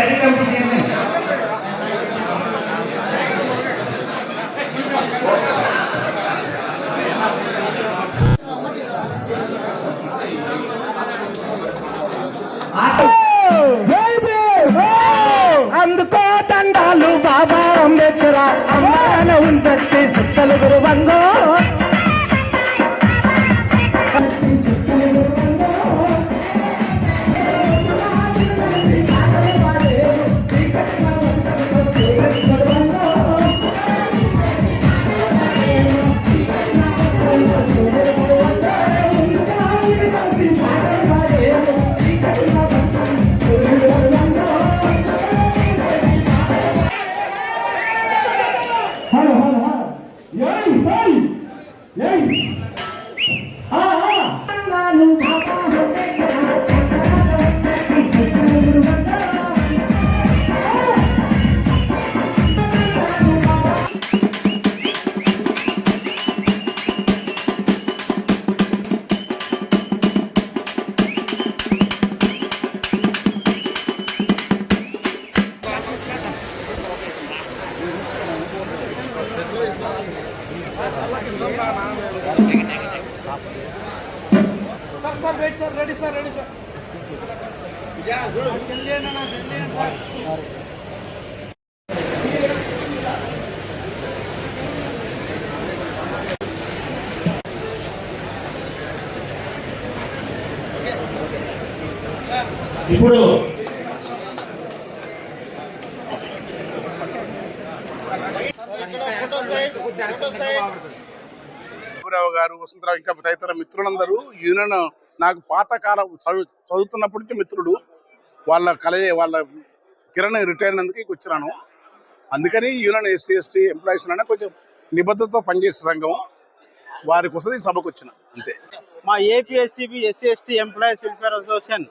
Study committee chairman అందుకో తండాలు బాబా అంబేద్కర్. అమ్మాన ఉండొచ్చి సుత్తలు గురువంగో. Sir sir ready sir ready sir ready sir Baburao garu గారు వసంతరావు ఇంకా తదితర మిత్రులందరూ యూనియన్ నాకు పాతకాలం చదువు చదువుతున్నప్పటి నుంచి మిత్రుడు. వాళ్ళ కలే వాళ్ళ కిరణ్ రిటైర్ అయినందుకు వచ్చినాను అందుకని యూనియన్ ఎస్సీ ఎస్టీ ఎంప్లాయీస్ అనే కొంచెం నిబద్ధతతో పనిచేసే సంఘం. వారి కోసం ఈ సభకు వచ్చిన అంతే. మా APSCB SC ST employees welfare association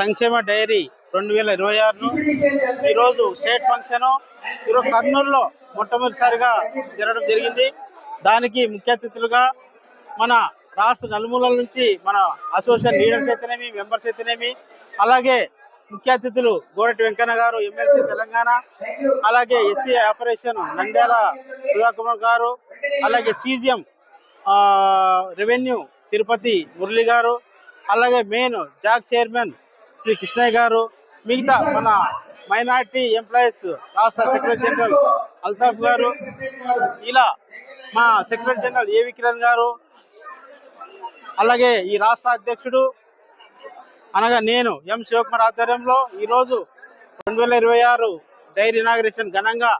సంక్షేమ డైరీ రెండు వేల ఇరవై ఆరును ఈరోజు స్టేట్ ఫంక్షన్ ఈరోజు కర్నూలులో మొట్టమొదటిసారిగా జరగడం జరిగింది. దానికి ముఖ్య అతిథులుగా మన రాష్ట్ర నలుమూలల నుంచి మన అసోసియేషన్ లీడర్స్ అయితేనేమి మెంబర్స్ అయితేనేమి అలాగే ముఖ్య అతిథులు గోరటి వెంకన్న గారు ఎమ్మెల్సీ తెలంగాణ అలాగే ఎస్సీ ఆపరేషన్ నంద్యాల సుధాకుమార్ గారు అలాగే సీజీఎం రెవెన్యూ తిరుపతి మురళి గారు అలాగే main JAC chairman Shri Krishnaiah garu మిగతా మన మైనార్టీ ఎంప్లాయీస్ రాష్ట్ర సెక్రటరీ జనరల్ అల్తాఫ్ గారు ఇలా మా సెక్రటరీ జనరల్ ఏవి కిరణ్ గారు అలాగే ఈ రాష్ట్ర అధ్యక్షుడు అనగా నేను ఎం శివకుమార్ ఆధ్వర్యంలో ఈరోజు రెండు వేల ఇరవై ఆరు డైరీ ఇనాగరేషన్ ఘనంగా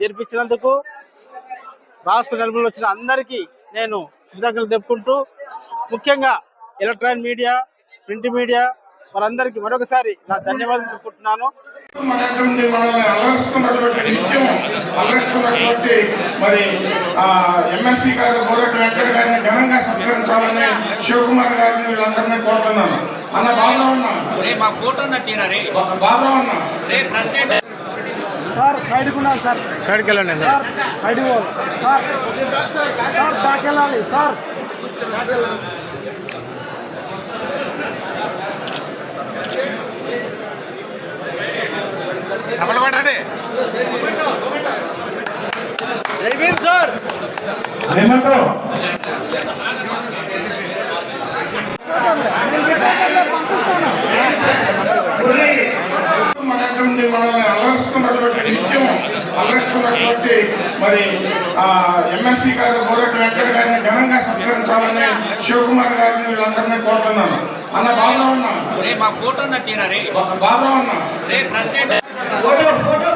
జరిపించినందుకు రాష్ట్ర నలుగురు వచ్చిన అందరికీ నేను కృతజ్ఞతలు చెప్పుకుంటూ ముఖ్యంగా ఎలక్ట్రానిక్ మీడియా ప్రింట్ మీడియా వారందరికీ మరొకసారి నా ధన్యవాదాలు చెప్పుకుంటున్నాను మనటువంటి మనల్ని అలరిస్తున్నటువంటి నిత్యం అలరిస్తున్నటువంటి మరి ఆ ఎమ్మెల్సీ గారు బోరటి వెంకట గారిని ఘనంగా సత్కరించాలని శివకుమార్ గారిని వీళ్ళందరినీ కోరుతున్నాను. అన్న బాబు అన్న రే మా ఫోటో రే. బాబు అన్న రే ప్రెసిడెంట్. సార్ సైడ్ ఉండాలి సార్. సైడ్కి వెళ్ళండి సార్. సైడ్ పోవాలి. సార్ సార్ బ్యాక్ వెళ్ళాలి. సార్. తప్పకుండా ఏమంటావు? మనటువంటి మనల్ని అలరిస్తున్నటువంటి నిత్యం అలరిస్తున్నటువంటి మరి ఆ ఎమ్మెల్సీ గారు బోరటి వెంకట గారిని ఘనంగా సత్కరించాలని శివకుమార్ గారిని వీళ్ళందరినీ కోరుతున్నాను. అన్న బాబు అన్న. రే మా ఫోటో నచ్చినా రే? బాబు అన్న. రే ప్రెసిడెంట్. Photo photo